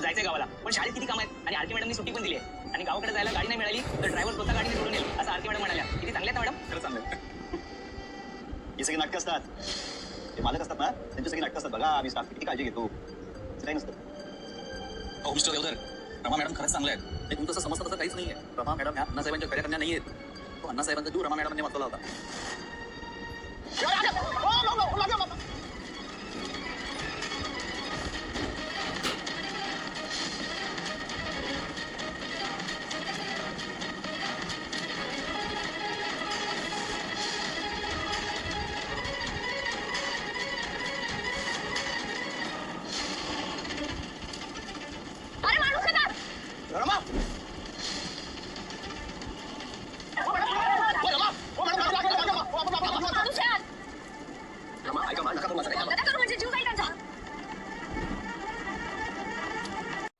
जायचंय गावाला. पण शाळेत किती काम आहेत? आणि आरके मॅडमनी सुट्टी पण दिली आहे. आणि गावाकडे जायला गाडी नाही मिळाली तर ड्रायव्हर स्वतः गाडीने सोडून येईल असं आरके मॅडम म्हणाल्या. किती चांगल्या आहेत मॅडम? खरं चांगलं ही सगळी नाटकं असतात. ते मालक असतात ना त्यांची सगळी नाटकं असतात. बघा आम्ही स्टाफ किती काळजी घेतो. असं काही नसतं. हो मिस्टर देवधर रमा मॅडम खरंच चांगल्या आहेत. ते तुमचं समजतं तसं काहीच नाहीये. रमा मॅडम ह्या अण्णासाहेबांच्या खऱ्या कन्या नाहीयेत. तो अण्णासाहेबांचा जीव रमा मॅडमने वाचवला होता.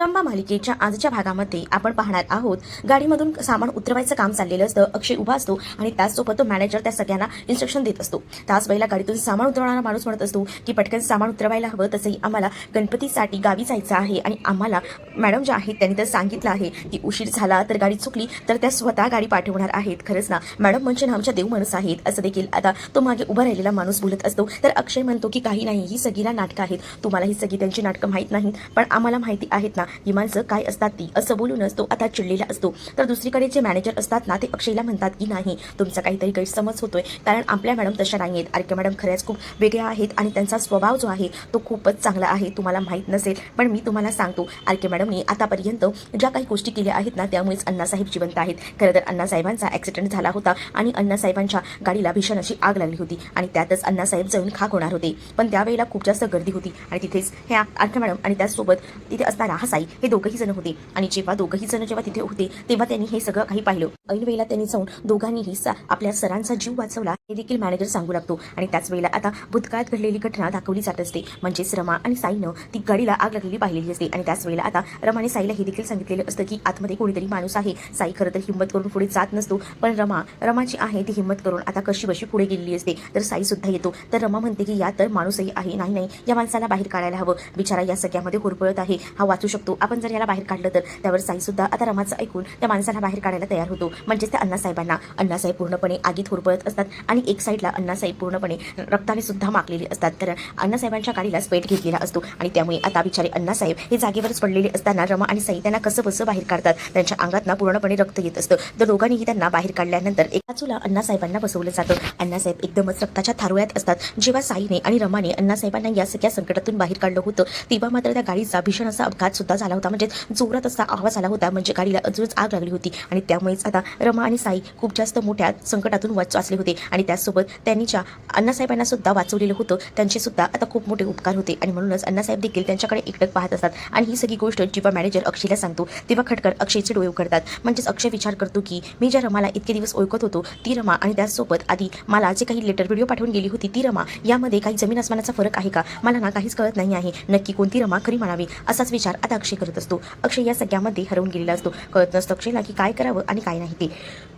रंबा मालिकेच्या आजच्या भागामध्ये आपण पाहणार आहोत गाडीमधून सामान उतरवायचं काम चाललेलं असतं अक्षय उभा असतो आणि त्याचसोबत तो मॅनेजर त्या सगळ्यांना इन्स्ट्रक्शन देत असतो. त्याच वेळेला गाडीतून सामान उतरवणारा माणूस म्हणत असतो की पटकन सामान उतरवायला हवं तसंही आम्हाला गणपतीसाठी गावी जायचं आहे आणि आम्हाला मॅडम ज्या आहेत त्यांनी तर सांगितलं आहे की उशीर झाला तर गाडी चुकली तर त्या स्वतः गाडी पाठवणार आहेत. खरंच ना मॅडम म्हणजे ना आमच्या देव माणूस आहेत असं देखील आता तो मागे उभा राहिलेला माणूस बोलत असतो. तर अक्षय म्हणतो की काही नाही ही सगळीला नाटकं आहेत. तुम्हाला ही सगळी त्यांची नाटकं माहीत नाहीत पण आम्हाला माहिती आहेत ना ही माणसं काय असतात ती? असं बोलूनच तो आता चिडलेला असतो. तर दुसरीकडे जे मॅनेजर असतात ना ते अक्षयला म्हणतात की नाही तुमचा काहीतरी गैरसमज होतोय. कारण आपल्या मॅडम तशा नाही आहेत आरके मॅडम खऱ्याच खूप वेगळ्या आहेत आणि त्यांचा स्वभाव जो आहे तो खूपच चांगला आहे. तुम्हाला माहीत नसेल पण मी तुम्हाला सांगतो आरके मॅडमनी आतापर्यंत ज्या काही गोष्टी केल्या आहेत ना त्यामुळेच अण्णासाहेब जिवंत आहेत. खरं तर अण्णासाहेबांचा ॲक्सिडेंट झाला होता आणि अण्णासाहेबांच्या गाडीला भीषण अशी आग लागली होती आणि त्यातच अण्णासाहेब जळून खाक होणार होते. पण त्यावेळेला खूप जास्त गर्दी होती आणि तिथेच ह्या आरके मॅडम आणि त्याचसोबत तिथे असणारा हा साई हे दोघंही जण होते. आणि जेव्हा दोघंही जण जेव्हा तिथे होते तेव्हा त्यांनी हे सगळं काही पाहिलं. ऐनवेळेला त्यांनी जाऊन दोघांनीही आपल्या सरांचा जीव वाचवला. हे देखील मॅनेजर सांगू लागतो. आणि त्याच वेळेला आता भूतकाळात घडलेली घटना दाखवली जात असते. म्हणजेच रमा आणि साईनं ती गाडीला आग लागलेली पाहिलेली असते. आणि त्याच वेळेला आता रमाने साईला हे देखील सांगितलेलं असतं की आतमध्ये कोणीतरी माणूस आहे. साई खरं तर हिंमत करून पुढे जात नसतो. पण रमा रमाची आहे ती हिंमत करून आता कशी बशी पुढे गेलेली असते. तर साई सुद्धा येतो. तर रमा म्हणते की या तर माणूसही आहे. नाही नाही. या माणसाला बाहेर काढायला हवं. बिचारा या सगळ्यामध्ये होरपळत आहे. हा वाचू शकतो. आपण जर याला बाहेर काढलं तर. त्यावर साई सुद्धा आता रमाचं ऐकून त्या माणसाला बाहेर काढायला तयार होतो. म्हणजेच त्या अण्णासाहेबांना. अण्णासाहेब पूर्णपणे आगीत होरपळत असतात. आणि एक साईडला अण्णासाहेब पूर्णपणे रक्ताने सुद्धा माकलेले असतात. कारण अण्णासाहेबांच्या गाडीला स्पेट घेतलेला असतो आणि त्यामुळे आता बिचारे अण्णासाहेब हे जागेवरच पडलेले असताना रमा आणि साई त्यांना कसं बसं बाहेर काढतात? त्यांच्या अंगात ना पूर्णपणे रक्त येत असतं. तर दोघांनीही त्यांना बाहेर काढल्यानंतर एका बाजूला अण्णासाहेबांना बसवलं जातं. अण्णासाहेब एकदमच रक्ताच्या थारोळ्यात असतात. जेव्हा साईने आणि रमाने अण्णासाहेबांना या सगळ्या संकटातून बाहेर काढलं होतं तेव्हा मात्र त्या गाडीचा भीषण असा अपघात सुद्धा झाला होता. म्हणजे जोरात असा आवाज आला होता. म्हणजे गाडीला अजूनच आग लागली होती. आणि त्यामुळेच आता रमा आणि साई खूप जास्त मोठ्या संकटातून वाचले होते. आणि त्याचसोबत त्यांनीच्या अण्णासाहेबांना सुद्धा वाचवलेलं होतं. त्यांचे सुद्धा आता खूप मोठे उपकार होते. आणि म्हणूनच अण्णासाहेब देखील त्यांच्याकडे एकटक पाहत असतात. आणि ही सगळी गोष्ट जेव्हा मॅनेजर अक्षयला सांगतो तेव्हा खटकर अक्षयचे डोळे उघडतात. म्हणजेच अक्षय विचार करतो की मी ज्या रमाला इतके दिवस ओळखत होतो ती रमा आणि त्याचसोबत आधी मला जे काही लेटर व्हिडिओ पाठवून गेली होती ती रमा यामध्ये काही जमीन आसमानाचा फरक आहे का? मला ना काहीच कळत नाही आहे. नक्की कोणती रमा खरी म्हणावी? असाच विचार आता अक्षय करत असतो. अक्षय या सगळ्यामध्ये हरवून गेलेला असतो. कळत नसतं अक्षयला की काय करावं आणि काय नाही ते.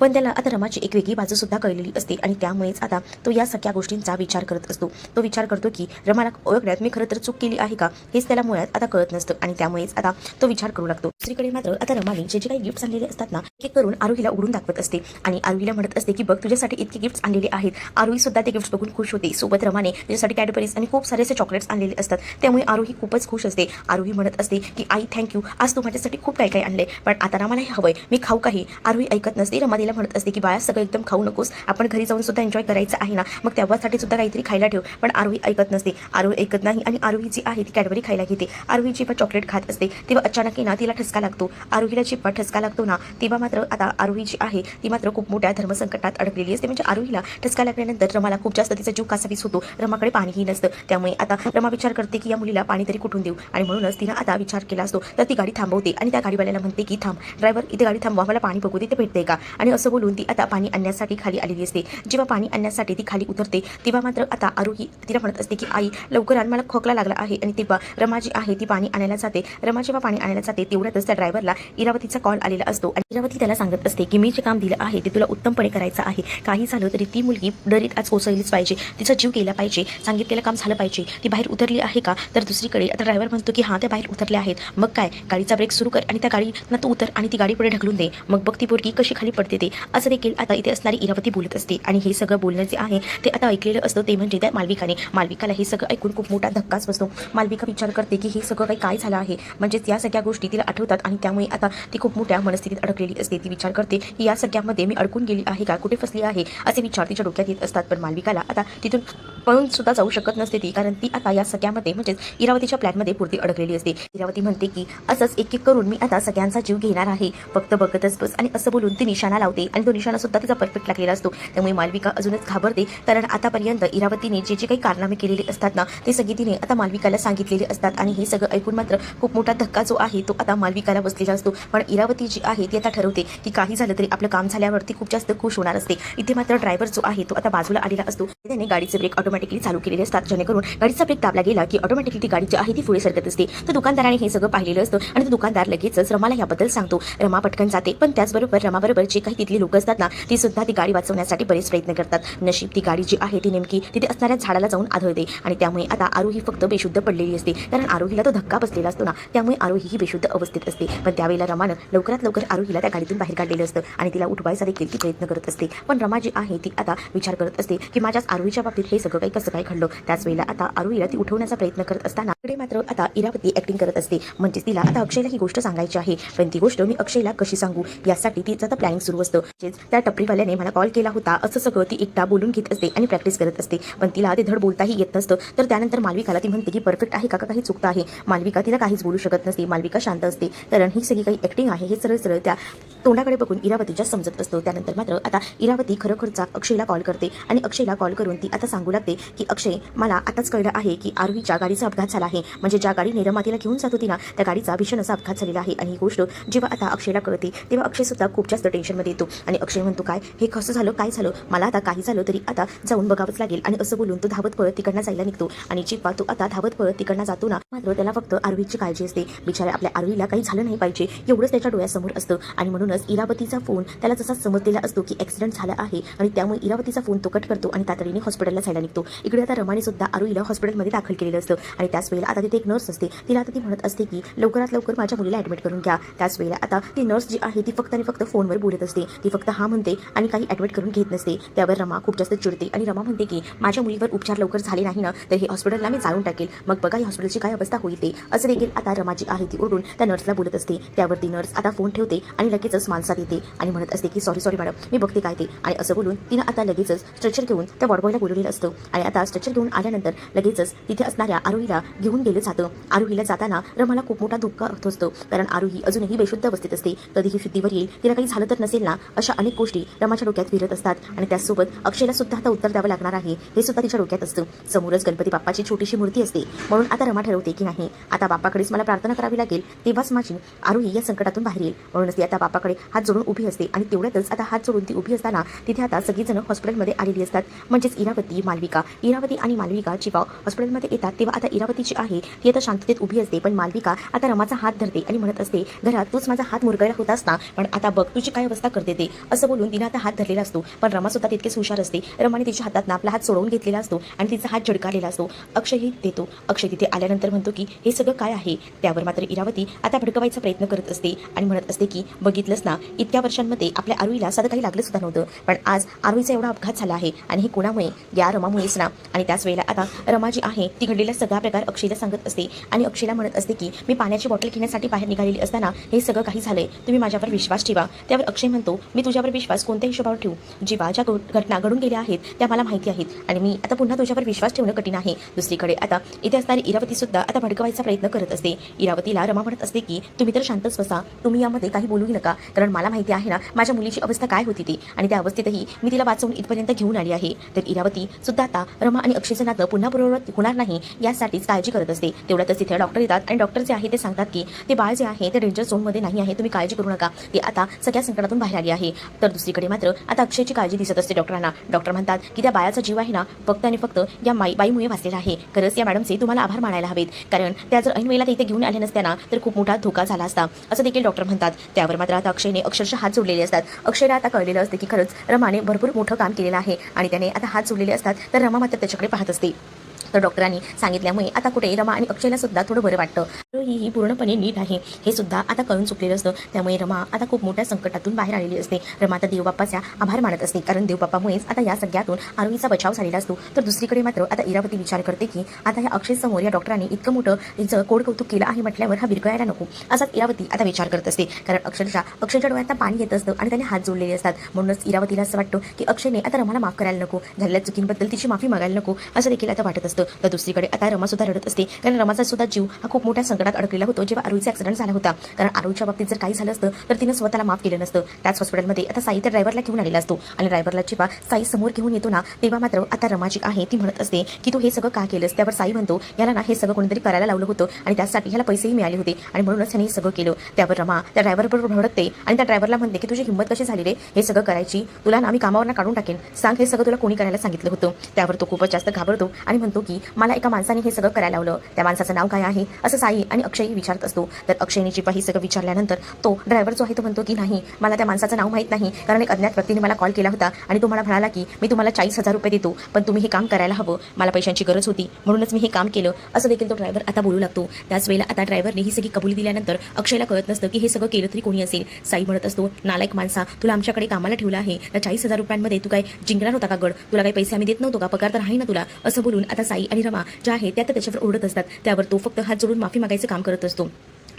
पण त्याला आता रमाची एक वेगळी बाजू सुद्धा कळलेली असते आणि त्यामुळे त्यामुळेच आता तो या सगळ्या गोष्टींचा विचार करत असतो. तो विचार करतो की रमाला ओळखण्यात मी खरं तर चूक केली आहे का? हेच त्याला मुळात आता कळत नसतं आणि त्यामुळेच आता तो विचार करू लागतो. दुसरीकडे मात्र आता रमाने जे जे काही गिफ्ट आणलेले असतात ना ते करून आरोहीला उडून दाखवत असते आणि आरोहीला म्हणत असते की बघ तुझ्यासाठी इतके गिफ्ट आणलेले आहेत. आरोही सुद्धा ते गिफ्ट बघून खुश होते. सोबत रमाने त्याच्यासाठी कॅडबरीज आणि खूप सारे असे चॉकलेट्स आणलेले असतात. त्यामुळे आरोही खूपच खुश असते. आरोही म्हणत असते की आई थँक्यू आज तू माझ्यासाठी खूप काही काही आणले पण आता रमाला हे हवंय. मी खाऊ काही. आरोही ऐकत नसते. रमा तिला म्हणत असते की बाळा सगळं एकदम खाऊ नकोस. आपण घरी जाऊन सुद्धा एन्जॉय करायचं आहे ना? मग तेव्हासाठी सुद्धा काहीतरी खायला ठेव. पण आरोही ऐकत नसते. आरोही ऐकत नाही आणि आरोही जी आहे ती कॅडबरी खायला घेते. आरवी जेव्हा चॉकलेट खात असते तेव्हा अचानक ना तिला ठसका लागतो. आरोहीला जेव्हा ठसका लागतो ना तेव्हा मात्र आता आरोही जी आहे ती मात्र खूप मोठ्या धर्मसंकटात अडकलेली असते. म्हणजे आरोहीला ठसका लागल्यानंतर रमाला खूप जास्त तिचा जीव कासावीस होतो. रमाकडे पाणीही नसतं. त्यामुळे आता रमा विचार करते की या मुलीला पाणी तरी कुठून देऊ? आणि म्हणूनच तिनं आता विचार केला असतो. तर ती गाडी थांबवते आणि त्या गाडीवाल्याला म्हणते की थांब. ड्रायव्हर इथे गाडी थांबवा. मला पाणी बघू दे. ते भेटते का? आणि असं बोलून ती आता पाणी आणण्यासाठी खाली आलेली असते. जेव्हा पाणी आणण्यासाठी ती खाली उतरते. तेव्हा मात्र आता आरोही तिला म्हणत असते की आई लवकर आण मला खोकला लागला आहे. आणि तेव्हा रमा जी आहे ती पाणी आणायला जाते. रमा जेव्हा पाणी आणायला जाते तेवढ्यातच त्या ड्रायव्हरला इरावतीचा कॉल आलेला असतो. आणि इरावती त्याला सांगत असते की मी जे काम दिलं आहे ते तुला उत्तमपणे करायचं आहे. काही झालं तरी ती मुलगी डरीत आज कोसळलीच पाहिजे. तिचा जीव गेला पाहिजे. सांगितलेलं काम झालं पाहिजे. ती बाहेर उतरली आहे का? तर दुसरीकडे आता ड्रायव्हर म्हणतो की हां त्या बाहेर उतरल्या आहेत. मग काय? गाडीचा ब्रेक सुरू कर आणि त्या गाडीनं तू उतर आणि ती गाडी पुढे ढकलून दे. मग बघ ती पोरगी कशी खाली पडते ते. असं देखील आता इथे असणारी इरावती बोलत असते. आणि हे सगळं बोलणं जे आहे ते आता ऐकलेलं असतं ते म्हणजे त्या मालविकाने. मालविकाला हे सगळं ऐकून खूप मोठा धक्काच बसतो. मालविका विचार करते की हे सगळं काही काय झालं आहे? म्हणजेच या सगळ्या गोष्टी तिला आठवतात आणि त्यामुळे आता ती खूप मोठ्या मनस्थितीत अडकलेली असते. ती विचार करते की या सगळ्यामध्ये मी अडकून गेली आहे का? कुठे फसली आहे? असे विचार तिच्या डोक्यात येत असतात. पण मालविकाला आता तिथून पळून सुद्धा जाऊ शकत नसते ती. कारण ती आता या सगळ्यामध्ये म्हणजेच इरावतीच्या प्लॅनमध्ये पुरती अडकलेली असते. इरावती म्हणते की असंच एक एक करून मी आता सगळ्यांचा जीव घेणार आहे. फक्त बघतच बस. आणि असं बोलून ती निशाणा लावते. आणि तो निशाणा सुद्धा तिचा परफेक्ट लागलेला असतो. त्यामुळे मालविका अजूनच घाबरते. कारण आतापर्यंत इरावतीने जे जे काही कारनामे केलेले असतात ना ते सगळी तिने आता मालविकाला सांगितलेले असतात. आणि हे सगळं ऐकून मात्र खूप मोठा धक्का जो आहे तो आता मालविकाला बसलेला असतो. पण इरावती जी आहे ती आता ठरवते की काही झालं तरी आपलं काम झाल्यावरती खूप जास्त खुश होणार असते. इथे मात्र ड्रायव्हर जो आहे तो आता बाजूला आलेला असतो. त्याने गाडीचे ब्रेक ऑटोमॅटिकली चालू केलेले असतात. जेणेकरून गाडीचा ब्रेक दाबला गेला की ऑटोमॅटिकली ती गाडी जी आहे ती पुढे सरकत असते. तर दुकानदाराने हे सगळं पाहिलेलं असतं. आणि तो दुकानदार लगेचच रमाला याबद्दल सांगतो. रमा पटकन जाते. पण त्याचबरोबर रमाबरोबर जे काही तिथली लोक असतात ना ती सुद्धा ती गाडी वाचवण्यासाठी बरेच प्रयत्न करतात. नशीब ती गाडी जी आहे ती नेमकी तिथे असणाऱ्या झाडाला जाऊन आढळते. आणि त्यामुळे आता आरोही फक्त बेशुद्ध पडलेली असते. कारण आरोहीला तो धक्का बसलेला असतो ना त्यामुळे आरोही ही बेशुद्ध अवस्थेत असते. पण त्यावेळेला रमानं लवकरात लवकर आरोहीला त्या गाडीतून बाहेर काढलेलं असतं आणि तिला उठवायचा देखील ती प्रयत्न करत असते. पण रमा जी आहे ती आता विचार करत असते की माझ्याच आरोहीच्या बाबतीत हे सगळं काही कसं काय घडलं? त्याच वेळेला आता आरोहीला ती उठवण्याचा प्रयत्न करत असताना इकडे मात्र आता इरावती ऍक्टिंग करत असते. म्हणजेच तिला आता अक्षयला ही गोष्ट सांगायची आहे. पण ती गोष्ट मी अक्षयला कशी सांगू? यासाठी तिचं आता प्लॅनिंग सुरू असतं. म्हणजेच त्या टपरीवाल्याने मला कॉल केला होता. असं सगळं ती एकटा बोलून घेत असते आणि प्रॅक्टिस करत असते. पण तिला ते धड बोलताही येत नसतं. तर त्यानंतर मालविकाला ती म्हणते की परफेक्ट आहे का काही चुकतं आहे. मालविका तिला काहीच बोलू शकत नसते. मालविका शांत असते. कारण ही सगळी काही ऍक्टिंग आहे हे सरळ सरळ त्या तोंडाकडे बघून इरावतीच्या समजत असतो. त्यानंतर मात्र आता इरावती खरोखरचा अक्षयला कॉल करते आणि अक्षयला कॉल करून ती आता सांगू लागते की अक्षय मला आताच कळलं आहे की आरवीच्या गाडीचा अपघात झाला आहे. म्हणजे ज्या गाडीने रमातीला घेऊन जात होती ना त्या गाडीचा भीषण असा अपघात झालेला आहे. आणि ही गोष्ट जेव्हा आता अक्षयला कळते तेव्हा अक्षय सुद्धा खूप जास्त टेन्शनमध्ये येतो. आणि अक्षय म्हणतो काय? हे कसं झालं? काय झालं? मला आता काही झालं तरी आता जाऊन बघावंच लागेल. आणि असं बोलून तो धावत पळत तिकडनं जायला निघतो. आणि चिप्पा तो आता धावत पळत तिकडनं जातो ना मात्र त्याला फक्त आरवीची काळजी असते. बिचाऱ्या आपल्या आरवीला काही झालं नाही पाहिजे. एवढंच त्याच्या डोळ्यासमोर असतं. आणि म्हणूनच इरावतीचा फोन त्याला जसा समजलेला असतो की ऍक्सिडेंट झाला आहे आणि त्यामुळे इरावतीचा फोन तो कट करतो आणि तातडीने हॉस्पिटलला जायला निघतो. इकडे आता रमाने सुद्धा आरोहीला हॉस्पिटलमध्ये दाखल केलेलं असतं. आणि त्याच वेळेला आता तिथे एक नर्स असते. तिला आता ती म्हणत असते की लवकरात लवकर माझ्या मुलीला ऍडमिट करून घ्या. त्याच वेळेला आता ती नर्स जी आहे ती फक्त आणि फक्त फोनवर बोलत असते. ती फक्त हा म्हणते आणि काही ऍडमिट करून घेत नसते. त्यावर रमा खूप जास्त चिडते. आणि रमा म्हणते की माझ्या मुलीवर उपचार लवकर झाले नाही ना तर हे हॉस्पिटलला मी जाळून टाकेल. मग बघा या हॉस्पिटलची काय अवस्था होईल ते. असं देखील आता रमाची आहे. ती ओढून त्या नर्सला बोलत असते. त्यावर ती नर्स आता फोन ठेवते आणि लगेचच माणसात येते आणि म्हणत असते की सॉरी सॉरी मॅडम मी बघते काय ते. आणि असं बोलून तिनं आता लगेचच स्ट्रेचर घेऊन त्या वॉडबॉयला बोलवलेलं असतं. आणि आता स्ट्रेचर घेऊन आल्यानंतर लगेचच तिथे असणाऱ्या आरोहीला घेऊन गेलं जातं. आरोहीला जाताना रमाला खूप मोठा धोका होत असतो कारण आरोही अजूनही बेशुद्ध अवस्थेत असते. कधीही शुद्धीवर येईल तिला काही झालं तर नसेल ना अशा अनेक गोष्टी रमाच्या डोक्यात फिरत असतात. आणि त्या सोबत अक्षयला सुद्धा आता उत्तर द्यावं लागणार आहे. हे सुद्धा तिच्या डोक्यात असतं. समोरच गणपती बाप्पाची छोटीशी मूर्ती असते. म्हणून आता रमा ठरवते की नाही आता बाप्पाकडेच मला प्रार्थना करावी लागेल तेव्हाच माझी आरोही या संकटातून बाहेर येईल. म्हणूनच ती आता बाप्पाकडे हात जोडून उभी असते आणि तेवढ्यातच आता हात जोडून ती उभी असताना तिथे आता सगळीजण हॉस्पिटलमध्ये आलेली असतात. म्हणजेच इरावती मालविका. इरावती आणि मालविका जेव्हा हॉस्पिटलमध्ये येतात तेव्हा आता इरावती जी आहे. ती आता शांततेत उभी असते पण मालविका आता रमाचा हात धरते आणि म्हणत असते घरात तूच माझा हात मुरगायला होतास ना पण आता बघ तुझी काय अवस्था करते ते असं बोलून तिने आता हात धरलेला असतो. पण रमा सुद्धा तितकेच हुशार असते. रमाने तिच्या हातात आपला हात सोडवून घेतलेला असतो आणि तिचा हात झडकालेला असतो. अक्षयही देतो. अक्षय तिथे आल्यानंतर म्हणतो की हे सगळं काय आहे? त्यावर मात्र इरावती आता भडकवायचा प्रयत्न करत असते आणि म्हणत असते की बघितलंच ना इतक्या वर्षांमध्ये आपल्या आरुईला साधं काही लागलं सुद्धा नव्हतं. पण आज आरुईचा एवढा अपघात झाला आहे आणि हे कोणामुळे? या रमामुळेच ना. आणि त्याच वेळेला आता रमा जी आहे. ती घडलेला सगळा प्रकार अक्षयला सांगत असते आणि अक्षयला म्हणत असते की मी पाण्याची बॉटल घेण्यासाठी बाहेर निघालेली असताना हे सगळं काही झालंय. तुम्ही माझ्यावर विश्वास ठेवा. त्यावर अक्षय म्हणतो मी तुझ्यावर विश्वास कोणत्या हिशोबावर ठेवू? जेव्हा ज्या घटना घडून गेल्या आहेत त्या मला माहिती आहेत. आणि मी आता पुन्हा तुझ्यावर विश्वास ठेवणं कठीण आहे. दुसरीकडे आता इथे असणारी इरावती सुद्धा आता भडकवायचा प्रयत्न करत असते. इरावतीला रमा म्हणत असते की तुम्ही तर शांतच बसा. तुम्ही यामध्ये काही बोलूही नका. कारण मला माहिती आहे ना माझ्या मुलीची अवस्था काय होती ती. आणि त्या अवस्थेतही मी तिला वाचवून इथपर्यंत घेऊन आली आहे. तर इरावती सुद्धा आता रमा आणि अक्षयचं नातं पुन्हा पूर्ववत होणार नाही यासाठीच काळजी करत असते. तेवढ्यातच तिथे डॉक्टर येतात आणि डॉक्टर जे आहे ते सांगतात की ते बाळ जे आहे ते डेंजर झोनमध्ये नाही आहे. तुम्ही काळजी करू नका. ते आता सगळ्या संकटातून बाहेर आली आहे. तर दुसरीकडे मात्र आता अक्षयची काळजी दिसत असते डॉक्टरांना. डॉक्टर म्हणतात की त्या बायाचा जीव आहे ना फक्त आणि फक्त या माई बाईमुळे वाचलेला आहे. खरंच या मॅडमचे तुम्हाला आभार मानायला हवेत. कारण त्या जर ऐनवेळेला ते इथे घेऊन आल्या नसत्याना तर खूप मोठा धोका झाला असता. असं देखील डॉक्टर म्हणतात. त्यावर मात्र आता अक्षयने अक्षरशः हात जोडलेले असतात. अक्षयला आता कळलेलं असते की खरंच रमाने भरपूर मोठं काम केलेलं आहे आणि त्याने आता हात जोडलेले असतात तर रमा मात्र त्याच्याकडे पाहत असते. तर डॉक्टरांनी सांगितल्यामुळे आता कुठे रमा आणि अक्षयला सुद्धा थोडं बरं वाटतं. ही ही पूर्णपणे नीट आहे. हे सुद्धा आता कळून चुकलेलं असतं. त्यामुळे रमा आता खूप मोठ्या संकटातून बाहेर आलेली असते. रमा आता देवबाप्पाचा आभार मानत असते. कारण देवबाप्पामुळेच आता या सगळ्यातून आरोहीचा बचाव झालेला असतो. तर दुसरीकडे मात्र आता इरावती विचार करते की आता या अक्षय समोर या डॉक्टरांनी इतकं मोठं तिचं कोड कौतुक केलं आहे म्हटल्यावर हा विरघळायला नको. असाच इरावती आता विचार करत असते. कारण अक्षरशः अक्षयच्या डोळ्यात पाणी येत असतं आणि त्याने हात जोडलेले असतात. म्हणूनच इरावतीला असं वाटतं की अक्षयने आता रमाला माफ करायला नको. झालेल्या चुकींबद्दल तिची माफी मागायला नको असं देखील आता वाटत असतं. तर दुसरीकडे आता रमा सुद्धा रडत असते. कारण रमाचा सुद्धा जीव हा खूप मोठ्या संकटात अडकलेला होतो जेव्हा आरोहीचा ऍक्सिडेंट झाला होता. कारण आरोहीच्या बाबतीत जर काही झालं असतं तर तिनं स्वतःला माफ केलं नसतं. त्याच हॉस्पिटलमध्ये आता साई त्या ड्रायव्हरला घेऊन आलेला असतो. आणि ड्रायव्हरला जेव्हा साई समोर घेऊन येतो ना तेव्हा मात्र आता रमाची आहे. ती म्हणत असते की तू हे सगळं का केलंस? त्यावर साई म्हणतो याला ना हे सगळं कोणीतरी करायला लावलं होतं आणि त्यासाठी ह्याला पैसेही मिळाले होते. आणि म्हणूनच त्याने हे सगळं केलं. त्यावर रमा त्या ड्रायव्हरबरोबर भडकते आणि त्या ड्रायव्हरला म्हणते की तुझी हिंमत कशी झाली रे? हे सगळं करायची? तुला ना मी कामावर काढून टाकेन. सांग हे सगळं तुला कोणी करायला सांगितलं होतं. त्यावर तो खूपच जास्त घाबरतो आणि म्हणतो की मला एका माणसाने हे सगळं करायला लावलं. त्या माणसाचं नाव काय आहे? असं साई आणि अक्षयही विचारत असतो. तर अक्षयने जेव्हा सगळं विचारल्यानंतर तो ड्रायव्हर जो आहे तो म्हणतो की नाही मला त्या माणसाचं नाव माहीत नाही. कारण एक अज्ञात व्यक्तीने मला कॉल केला होता आणि तो मला म्हणाला की मी तुम्हाला चाळीस हजार रुपये देतो पण तुम्ही हे काम करायला हवं. मला पैशांची गरज होती. म्हणूनच मी हे काम केलं. असं देखील तो ड्रायव्हर आता बोलू लागतो. त्याच वेळेला आता ड्रायव्हरने ही सगळी कबुली दिल्यानंतर अक्षयला कळत नसतं की हे सगळं केलं तरी कोणी असेल. साई म्हणत असतो नालायक माणसा तुला आमच्याकडे कामाला ठेवलं आहे. त्या चाळीस हजार रुपयांमध्ये तू काय जिंकणार होता का गड? तुला काही पैसे आम्ही देत नव्हतो का? पगार तर आहे ना तुला. असं बोलून आता साई आणि रमा ज्या आहेत त्या तर त्याच्यावर ओढत असतात. त्यावर तो फक्त हात जोडून माफी मागायचं काम करत असतो.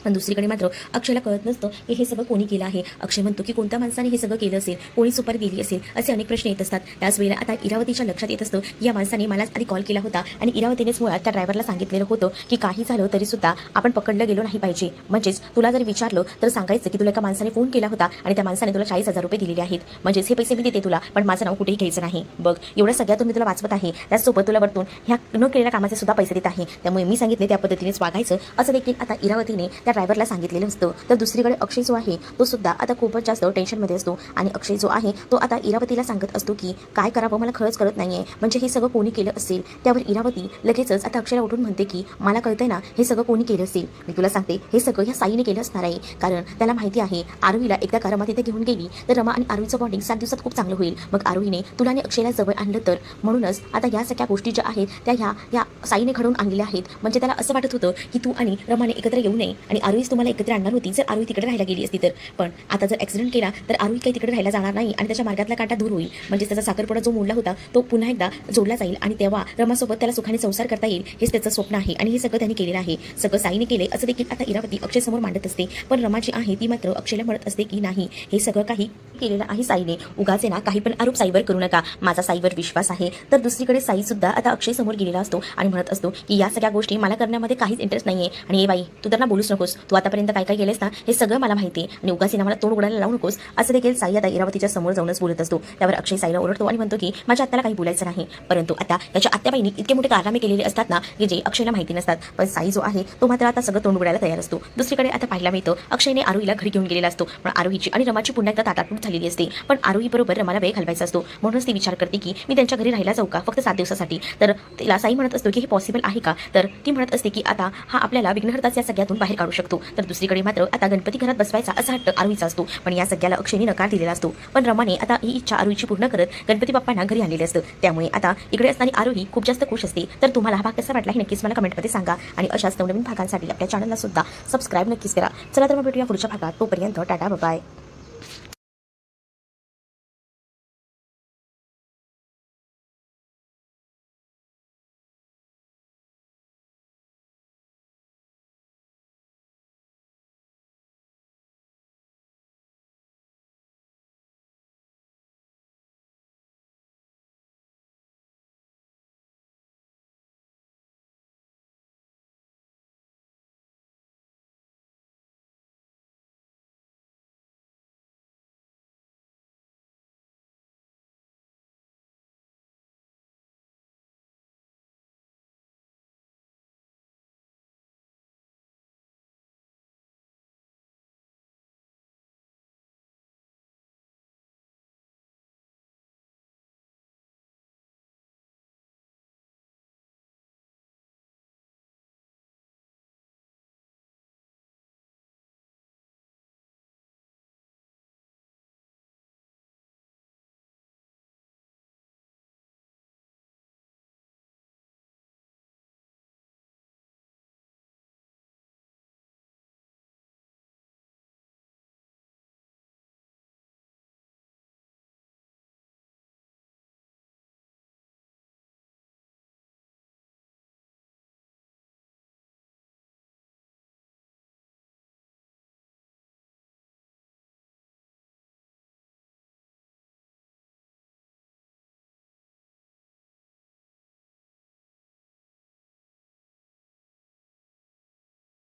पण दुसरीकडे मात्र अक्षयला कळत नसतं की हे सगळं कोणी केलं आहे. अक्षय म्हणतो की कोणत्या माणसाने हे सगळं केलं असेल? कोणी सुपारी दिली असेल? असे अनेक प्रश्न येत असतात. त्याच वेळेला आता इरावतीच्या लक्षात येत असतं की या माणसाने मलाच आधी कॉल केला होता आणि इरावतीनेच मुळात त्या ड्रायव्हरला सांगितलेलं होतं की काही झालं तरी सुद्धा आपण पकडलं गेलो नाही पाहिजे. म्हणजेच तुला जर विचारलं तर सांगायचं की तुला एका माणसाने फोन केला होता आणि त्या माणसाने तुला चाळीस हजार रुपये दिलेले आहेत. म्हणजेच हे पैसे मी देते तुला पण माझं नाव कुठेही घ्यायचं नाही. बघ एवढ्या सगळ्यातून मी तुला वाचवत आहे त्याचसोबत तुला वरतून ह्या न केलेल्या कामाचे सुद्धा पैसे देत आहे. त्यामुळे मी सांगितले त्या पद्धतीनेच वागायचं. असं देखील आता इरावतीने त्या ड्रायव्हरला सांगितलेलं असतं. तर दुसरीकडे अक्षय जो आहे तो सुद्धा आता खूपच जास्त टेन्शनमध्ये असतो. आणि अक्षय जो आहे तो आता इरावतीला सांगत असतो की काय करावं? मला खरंच कळत नाहीये. म्हणजे हे सगळं कोणी केलं असेल त्यावर इरावती लगेचच आता अक्षयला उठून म्हणते की मला कळतंय ना हे सगळं कोणी केलं असेल. मी तुला सांगते हे सगळं ह्या साईने केलं असणार आहे. कारण त्याला माहिती आहे आरोहीला एकदा रमा तिथे घेऊन गेली तर रमा आणि आरोहीचं बॉन्डिंग सात दिवसात खूप चांगलं होईल. मग आरोहीने तुला आणि अक्षयला जवळ आणलं तर म्हणूनच आता या सगळ्या गोष्टी ज्या आहेत त्या ह्या या साईने घडवून आणलेल्या आहेत. म्हणजे त्याला असं वाटत होतं की तू आणि रमाने एकत्र येऊ नये आणि आरोहीच तुम्हाला एकत्र आणणार होती जर आरोही तिकडे राहायला गेली असती तर. पण आता जर ॲक्सिडेंट केला तर आरोही काही तिकडे राहायला जाणार नाही आणि त्याच्या मार्गातला काटा दूर होईल. म्हणजे त्याचा साखरपुडा जो मोडला होता तो पुन्हा एकदा जोडला जाईल आणि तेव्हा रमासोबत त्याला सुखाने संसार करता येईल हेच त्याचं स्वप्न आहे आणि हे सगळं त्यांनी केलेलं आहे. सगळं साईने केले असं देखील आता इरावती अक्षय समोर मांडत असते. पण रमा जी आहे ती मात्र अक्षयला म्हणत असते की नाही हे सगळं काही केलेलं आहे साईने. उगाचे ना काही पण आरोप साईवर करू नका. माझा साईवर विश्वास आहे. तर दुसरीकडे साई सुद्धा आता अक्षय समोर गेलेला असतो आणि म्हणत असतो की या सगळ्या गोष्टी मला करण्यामध्ये काहीच इंटरेस्ट नाहीये. आणि हे बाई तू त्यांना बोलूच नकोस. तू आतापर्यंत काय काय केलेस ना हे सगळं मला माहिती आहे. आणि उगाच मला तोंड उघडायला लावू नकोस. असं देखील साई आता इरावतीच्या समोर जाऊनच बोलत असतो. त्यावर अक्षय साईला ओरडतो आणि म्हणतो की माझ्या आत्याला काही बोलायचं नाही. परंतु आता त्याच्या आत्याबाईंनी इतके मोठे कारनामे केलेले असतात ना की जे अक्षयला माहिती नसतात. पण साई जो आहे तो मात्र आता सगळं तोंड उघडायला तयार असतो. दुसरीकडे आता पाहायला मिळतं अक्षयने आरोहीला घरी घेऊन गेलेला असतो. पण आरोहीची आणि रमाची पुन्हा एकदा ताटातूट झालेली असते. पण आरोही बरोबर रमाला वेळ घालवायचा असतो. म्हणूनच ती विचार करते की मी त्यांच्या घरी राहायला जाऊ का? फक्त सात दिवसासाठी. तर तिला साई म्हणत असतो की हे पॉसिबल आहे का? तर ती म्हणत असते की आता हा आपल्याला विघ्नहर्ताच या सगळ्यातून बाहेर काढू शकतो. तर दुसरीकडे मात्र आता गणपती घरात बसवायचा असा हट्ट आरोहीचा असतो. पण या सगळ्याला अक्षयने नकार दिलेला असतो. पण रमाने आता ही इच्छा आरोहीची पूर्ण करत गणपती बाप्पांना घरी आलेले असतं. त्यामुळे आता इकडे असणारी आरोही खूप जास्त खुश असते. तर तुम्हाला हा भाग कसा वाटला हे नक्कीच मला कमेंटमध्ये सांगा. आणि अशाच नवनवीन भागांसाठी आपल्या चॅनलला सुद्धा सबस्क्राईब नक्कीच करा. चला तर मग भेटूया पुढच्या भागात. तोपर्यंत टाटा बाय